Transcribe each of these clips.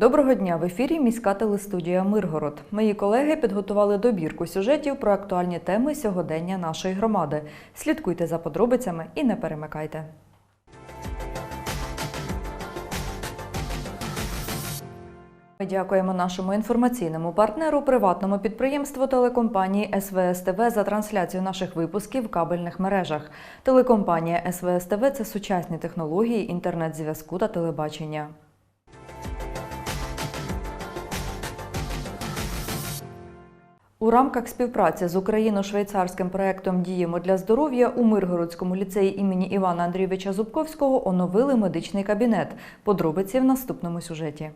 Доброго дня! В ефірі міська телестудія Миргород. Мої колеги підготували добірку сюжетів про актуальні теми сьогодення нашої громади. Слідкуйте за подробицями і не перемикайте. Ми дякуємо нашому інформаційному партнеру, приватному підприємству телекомпанії СВС ТВ за трансляцію наших випусків в кабельних мережах. Телекомпанія СВС ТВ – це сучасні технології інтернет-зв'язку та телебачення. У рамках співпраці з Україно-швейцарським проектом Діємо для здоров'я у Миргородському ліцеї імені Івана Андрійовича Зубковського оновили медичний кабінет. Подробиці в наступному сюжеті.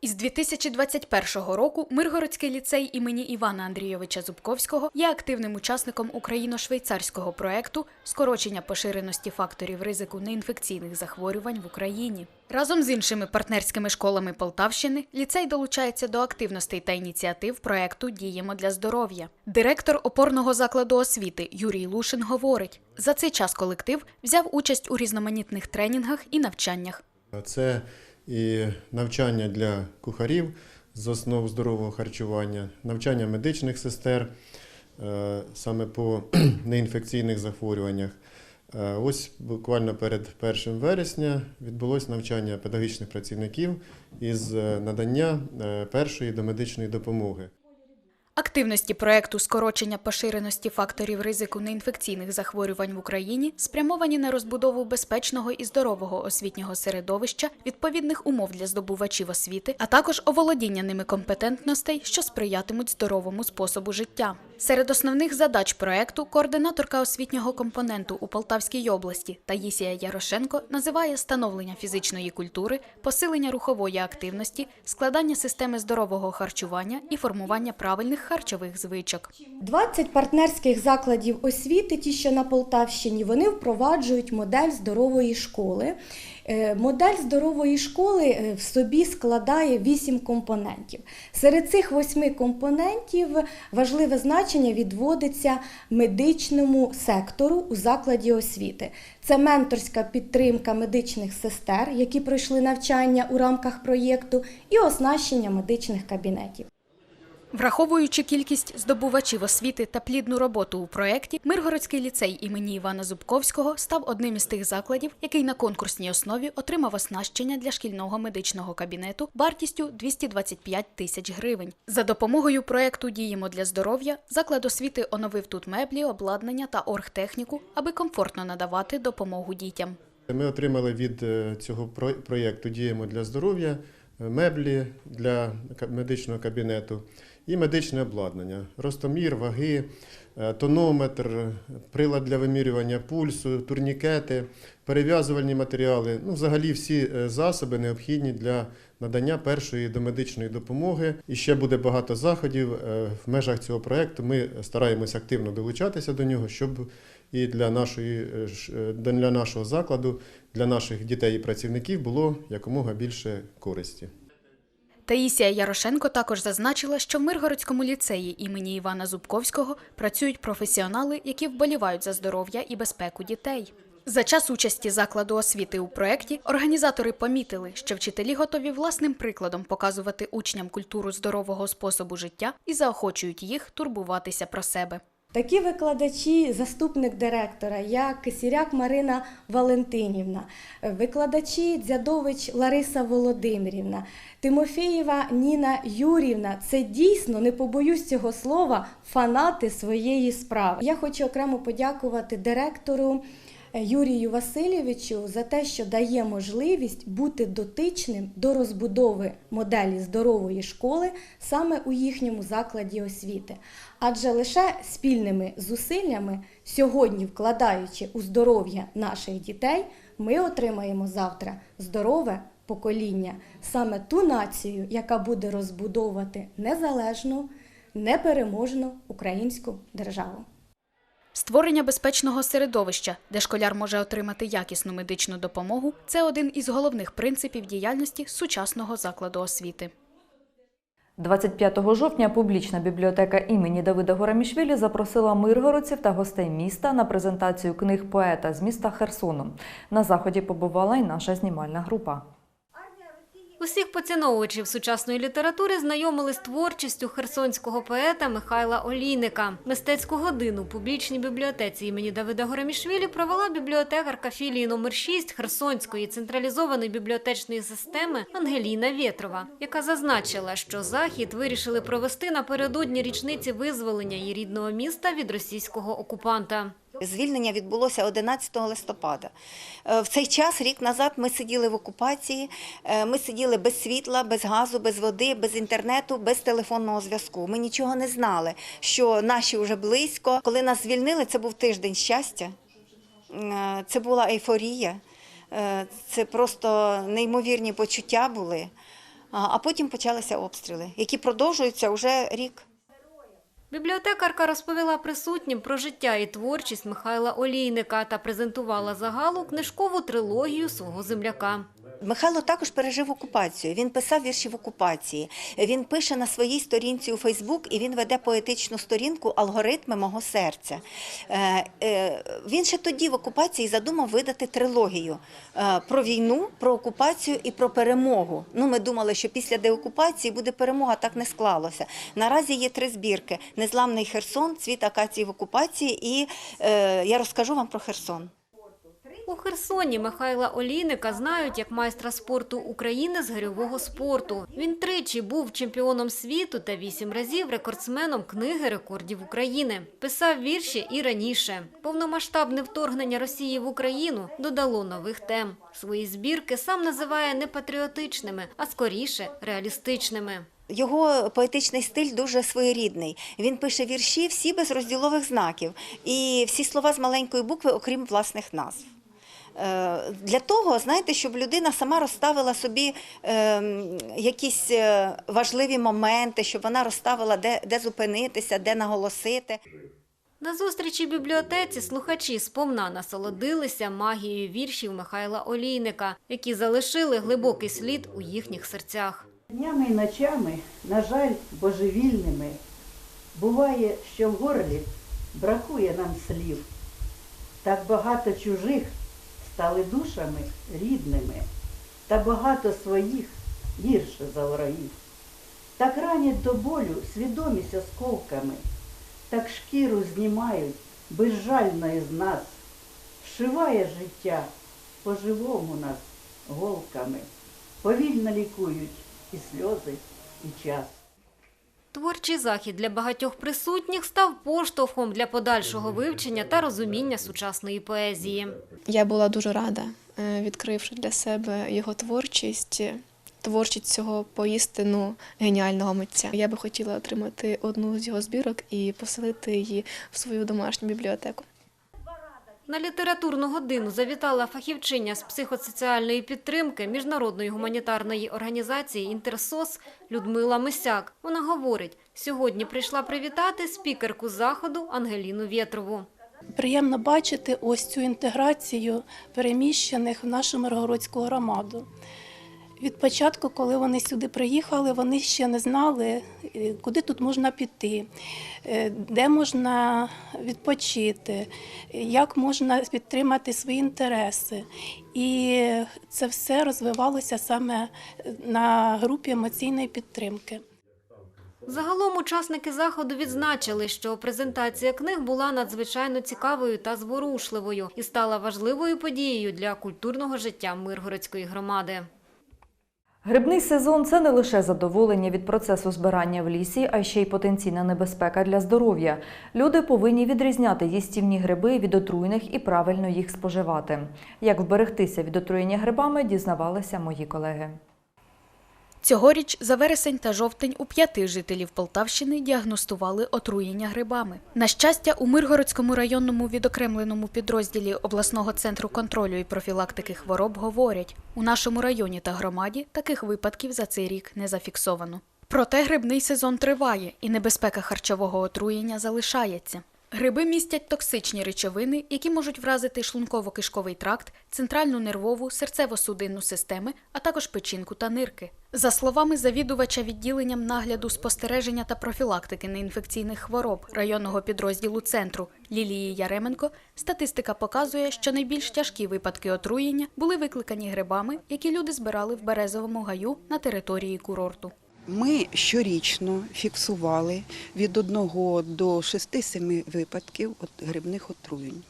Із 2021 року Миргородський ліцей імені Івана Андрійовича Зубковського є активним учасником україно-швейцарського проекту скорочення поширеності факторів ризику неінфекційних захворювань в Україні. Разом з іншими партнерськими школами Полтавщини ліцей долучається до активностей та ініціатив проекту Діємо для здоров'я. Директор опорного закладу освіти Юрій Лушин говорить: за цей час колектив взяв участь у різноманітних тренінгах і навчаннях. Це і навчання для кухарів з основ здорового харчування, навчання медичних сестер е, саме по неінфекційних захворюваннях. Е, Ось буквально перед 1 вересня відбулось навчання педагогічних працівників із е, надання першої домедичної допомоги. Активності проекту скорочення поширеності факторів ризику неінфекційних захворювань в Україні спрямовані на розбудову безпечного і здорового освітнього середовища, відповідних умов для здобувачів освіти, а також оволодіння ними компетентностей, що сприятимуть здоровому способу життя. Серед основних задач проекту координаторка освітнього компоненту у Полтавській області Таїсія Ярошенко називає становлення фізичної культури, посилення рухової активності, складання системи здорового харчування і формування правильних харчових звичок. 20 партнерських закладів освіти, ті, що на Полтавщині, вони впроваджують модель здорової школи. Е, Модель здорової школи е, в собі складає 8 компонентів. Серед цих 8 компонентів важливе значення відводиться медичному сектору у закладі освіти. Це менторська підтримка медичних сестер, які пройшли навчання у рамках проєкту, і оснащення медичних кабінетів. Враховуючи кількість здобувачів освіти та плідну роботу у проєкті, Миргородський ліцей імені Івана Зубковського став одним із тих закладів, який на конкурсній основі отримав оснащення для шкільного медичного кабінету вартістю 225 тисяч гривень. За допомогою проєкту Діємо для здоров'я заклад освіти оновив тут меблі, обладнання та оргтехніку, аби комфортно надавати допомогу дітям. Ми отримали від е, цього про- проєкту Діємо для здоров'я меблі для медичного кабінету і медичне обладнання, ростомір, ваги, е, тонометр, прилад для вимірювання пульсу, турнікети, перев'язувальні матеріали, ну, взагалі всі е, засоби необхідні для надання першої домедичної допомоги. І ще буде багато заходів е, в межах цього проєкту. Ми стараємося активно долучатися до нього, щоб і для, нашої, для нашого закладу, для наших дітей і працівників було якомога більше користі. Таїсія Ярошенко також зазначила, що в Миргородському ліцеї імені Івана Зубковського працюють професіонали, які вболівають за здоров'я і безпеку дітей. За час участі закладу освіти у проєкті організатори помітили, що вчителі готові власним прикладом показувати учням культуру здорового способу життя і заохочують їх турбуватися про себе. Такі викладачі, заступник директора, як Сіряк Марина Валентинівна, викладачі Дзядович Лариса Володимирівна, Тимофєєва Ніна Юрівна це дійсно, не побоюсь цього слова, фанати своєї справи. Я хочу окремо подякувати директору. Юрію Васильовичу за те, що дає можливість бути дотичним до розбудови моделі здорової школи саме у їхньому закладі освіти. Адже лише спільними зусиллями, сьогодні вкладаючи у здоров'я наших дітей, ми отримаємо завтра здорове покоління, саме ту націю, яка буде розбудовувати незалежну, непереможну українську державу. Створення безпечного середовища, де школяр може отримати якісну медичну допомогу, це один із головних принципів діяльності сучасного закладу освіти. 25 жовтня публічна бібліотека імені Давида Горамішвілі запросила миргородців та гостей міста на презентацію книг поета з міста Херсону. На заході побувала й наша знімальна група. Усіх поціновувачів сучасної літератури знайомили з творчістю херсонського поета Михайла Олійника. Мистецьку годину у публічній бібліотеці імені Давида Горемішвілі провела бібліотекарка філії номер 6 Херсонської централізованої бібліотечної системи Ангеліна Вєтрова, яка зазначила, що захід вирішили провести напередодні річниці визволення її рідного міста від російського окупанта. Звільнення відбулося 11 листопада. Е, В цей час, рік назад, ми сиділи в окупації, е, ми сиділи без світла, без газу, без води, без інтернету, без телефонного зв'язку. Ми нічого не знали, що наші вже близько. Коли нас звільнили, це був тиждень щастя, Е, це була ейфорія, це просто неймовірні почуття були. А потім почалися обстріли, які продовжуються вже рік. Бібліотекарка розповіла присутнім про життя і творчість Михайла Олійника та презентувала загалу книжкову трилогію свого земляка. Михайло також пережив окупацію. Він писав вірші в окупації. Він пише на своїй сторінці у Фейсбук і він веде поетичну сторінку Алгоритми мого серця. Е, е, Він ще тоді в окупації задумав видати трилогію е, про війну, про окупацію і про перемогу. Ну, ми думали, що після деокупації буде перемога, так не склалося. Наразі є три збірки: Незламний Херсон, Цвіт акації в окупації, і я розкажу вам про Херсон. У Херсоні Михайла Олійника знають як майстра спорту України з гирьового спорту. Він тричі був чемпіоном світу та вісім разів рекордсменом книги рекордів України. Писав вірші і раніше. Повномасштабне вторгнення Росії в Україну додало нових тем. Свої збірки сам називає не патріотичними, а скоріше реалістичними. Його поетичний стиль дуже своєрідний. Він пише вірші всі без розділових знаків і всі слова з маленької букви, окрім власних назв. Е, Для того, знаєте, щоб людина сама розставила собі е, якісь е, важливі моменти, щоб вона розставила, де, де зупинитися, де наголосити. На зустрічі в бібліотеці слухачі сповна насолодилися магією віршів Михайла Олійника, які залишили глибокий слід у їхніх серцях. Днями і ночами, на жаль, божевільними, буває, що в горлі бракує нам слів. Так багато чужих стали душами рідними, та багато своїх гірше за ворогів. Так ранять до болю свідомість осколками, так шкіру знімають безжально із нас, вшиває життя по-живому нас голками, повільно лікують і сльози, і час. Творчий захід для багатьох присутніх став поштовхом для подальшого вивчення та розуміння сучасної поезії. Я була дуже рада, е, відкривши для себе його творчість, творчість цього поістину геніального митця. Я би хотіла отримати одну з його збірок і поселити її в свою домашню бібліотеку. На літературну годину завітала фахівчиня з психосоціальної підтримки міжнародної гуманітарної організації «Інтерсос» Людмила Мисяк. Вона говорить, сьогодні прийшла привітати спікерку заходу Ангеліну Вєтрову. Приємно бачити ось цю інтеграцію переміщених в нашу Миргородську громаду. Від початку, коли вони сюди приїхали, вони ще не знали, е, куди тут можна піти, е, де можна відпочити, як можна підтримати свої інтереси. І це все розвивалося саме на групі емоційної підтримки. Загалом учасники заходу відзначили, що презентація книг була надзвичайно цікавою та зворушливою і стала важливою подією для культурного життя Миргородської громади. Грибний сезон це не лише задоволення від процесу збирання в лісі, а ще й потенційна небезпека для здоров'я. Люди повинні відрізняти їстівні гриби від отруйних і правильно їх споживати. Як вберегтися від отруєння грибами, дізнавалися мої колеги. Цьогоріч за вересень та жовтень у п'яти жителів Полтавщини діагностували отруєння грибами. На щастя, у Миргородському районному відокремленому підрозділі обласного центру контролю і профілактики хвороб говорять, у нашому районі та громаді таких випадків за цей рік не зафіксовано. Проте грибний сезон триває і небезпека харчового отруєння залишається. Гриби містять токсичні речовини, які можуть вразити шлунково-кишковий тракт, центральну нервову, серцево-судинну системи, а також печінку та нирки. За словами завідувача відділенням нагляду спостереження та профілактики неінфекційних хвороб районного підрозділу центру Лілії Яременко, статистика показує, що найбільш тяжкі випадки отруєння були викликані грибами, які люди збирали в березовому гаю на території курорту. Ми щорічно фіксували від 1 до 6-7 випадків грибних отруєнь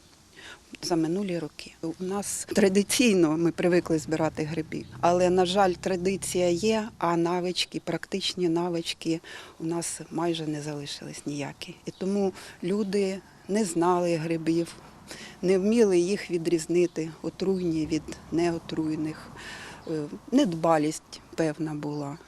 за минулі роки. У нас традиційно ми привикли збирати гриби, але на жаль, традиція є, а навички, практичні навички у нас майже не залишились ніякі. І тому люди не знали грибів, не вміли їх відрізнити, отруйні від неотруйних. Е, Недбалість певна була.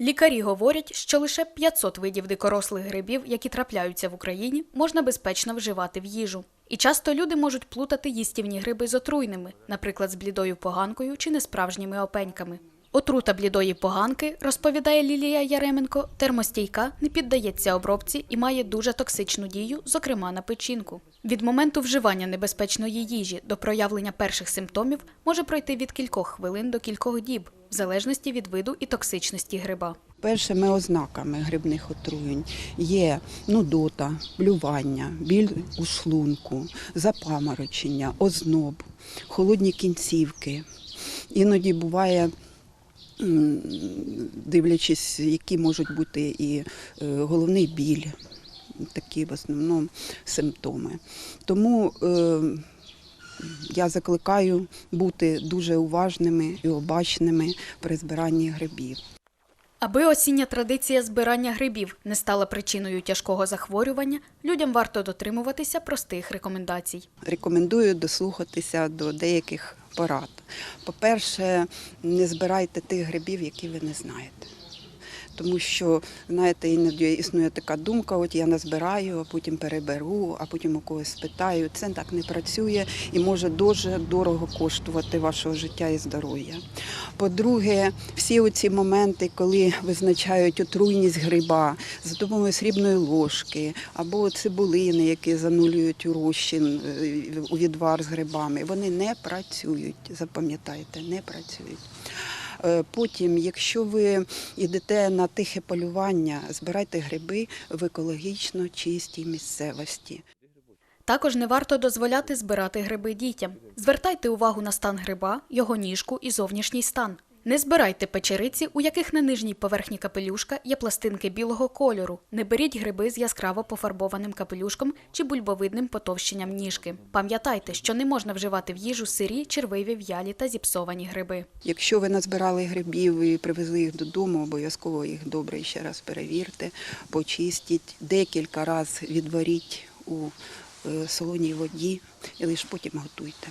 Лікарі говорять, що лише 500 видів дикорослих грибів, які трапляються в Україні, можна безпечно вживати в їжу. І часто люди можуть плутати їстівні гриби з отруйними, наприклад, з блідою поганкою чи несправжніми опеньками. Отрута блідої поганки, розповідає Лілія Яременко, термостійка, не піддається обробці і має дуже токсичну дію, зокрема на печінку. Від моменту вживання небезпечної їжі до проявлення перших симптомів може пройти від кількох хвилин до кількох діб, в залежності від виду і токсичності гриба. Першими ознаками грибних отруєнь є нудота, блювання, біль у шлунку, запаморочення, озноб, холодні кінцівки. Іноді буває, дивлячись, які можуть бути і е, головний біль, такі в основному симптоми. Тому е, я закликаю бути дуже уважними і обачними при збиранні грибів. Аби осіння традиція збирання грибів не стала причиною тяжкого захворювання, людям варто дотримуватися простих рекомендацій. Рекомендую дослухатися до деяких порад. По-перше, не збирайте тих грибів, які ви не знаєте. Тому що, знаєте, іноді існує така думка, от я назбираю, а потім переберу, а потім у когось спитаю. Це так не працює і може дуже дорого коштувати вашого життя і здоров'я. По-друге, всі оці моменти, коли визначають отруйність гриба за допомогою срібної ложки або цибулини, які занулюють у розчин е, у відвар з грибами, вони не працюють. Запам'ятайте, не працюють. Е, Потім, якщо ви йдете на тихе полювання, збирайте гриби в екологічно чистій місцевості. Також не варто дозволяти збирати гриби дітям. Звертайте увагу на стан гриба, його ніжку і зовнішній стан. Не збирайте печериці, у яких на нижній поверхні капелюшка є пластинки білого кольору. Не беріть гриби з яскраво пофарбованим капелюшком чи бульбовидним потовщенням ніжки. Пам'ятайте, що не можна вживати в їжу сирі, червиві, в'ялі та зіпсовані гриби. Якщо ви назбирали грибів і привезли їх додому, обов'язково їх добре ще раз перевірте, почистіть, декілька разів відваріть у е, солоній воді і лише потім готуйте.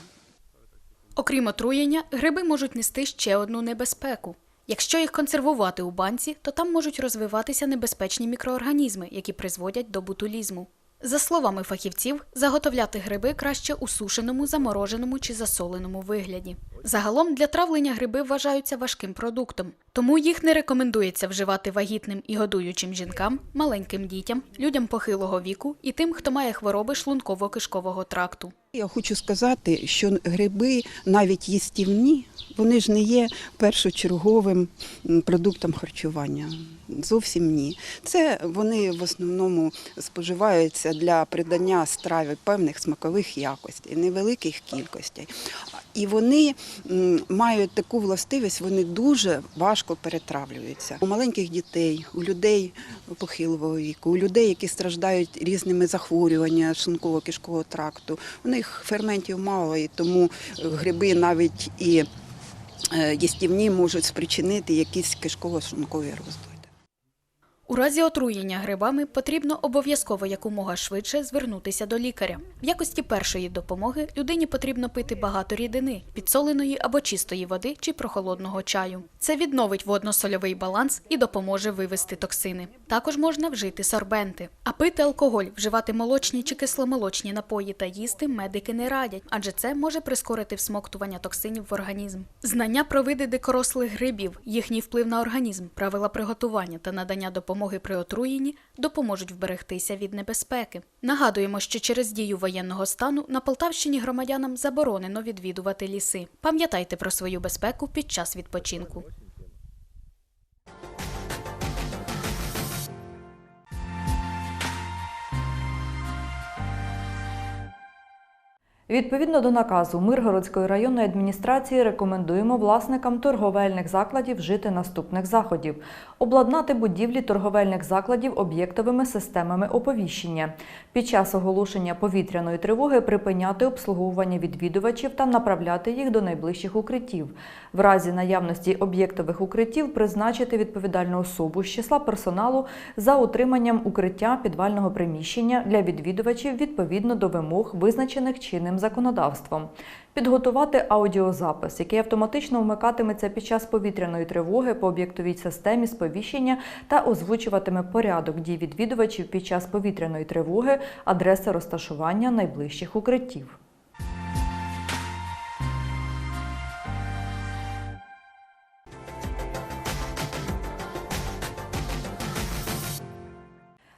Окрім отруєння, гриби можуть нести ще одну небезпеку. Якщо їх консервувати у банці, то там можуть розвиватися небезпечні мікроорганізми, які призводять до бутулізму. За словами фахівців, заготовляти гриби краще у сушеному, замороженому чи засоленому вигляді. Загалом для травлення гриби вважаються важким продуктом, тому їх не рекомендується вживати вагітним і годуючим жінкам, маленьким дітям, людям похилого віку і тим, хто має хвороби шлунково-кишкового тракту. Я хочу сказати, що гриби, навіть їстівні, вони ж не є першочерговим продуктом харчування. Зовсім ні. Це вони в основному споживаються для придання страві певних смакових якостей, невеликих кількостей. І вони мають таку властивість, вони дуже важко перетравлюються. У маленьких дітей, у людей похилого віку, у людей, які страждають різними захворюваннями шлунково-кишкового тракту. У них ферментів мало, і тому гриби навіть і е, їстівні можуть спричинити якісь кишково-шлункові розлади. У разі отруєння грибами потрібно обов'язково якомога швидше звернутися до лікаря. В якості першої допомоги людині потрібно пити багато рідини, підсоленої або чистої води чи прохолодного чаю. Це відновить водно-сольовий баланс і допоможе вивести токсини. Також можна вжити сорбенти. А пити алкоголь, вживати молочні чи кисломолочні напої та їсти медики не радять, адже це може прискорити всмоктування токсинів в організм. Знання про види дикорослих грибів, їхній вплив на організм, правила приготування та надання допомоги при отруєнні допоможуть вберегтися від небезпеки. Нагадуємо, що через дію воєнного стану на Полтавщині громадянам заборонено відвідувати ліси. Пам'ятайте про свою безпеку під час відпочинку. Відповідно до наказу Миргородської районної адміністрації рекомендуємо власникам торговельних закладів вжити наступних заходів: обладнати будівлі торговельних закладів об'єктовими системами оповіщення. Під час оголошення повітряної тривоги припиняти обслуговування відвідувачів та направляти їх до найближчих укриттів. В разі наявності об'єктових укриттів призначити відповідальну особу з числа персоналу за утриманням укриття підвального приміщення для відвідувачів відповідно до вимог, визначених законодавством. Підготувати аудіозапис, який автоматично вмикатиметься під час повітряної тривоги по об'єктовій системі сповіщення та озвучуватиме порядок дій відвідувачів під час повітряної тривоги, адреси розташування найближчих укриттів.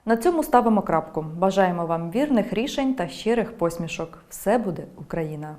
На цьому ставимо крапку. Бажаємо вам вірних рішень та щирих посмішок. Все буде Україна!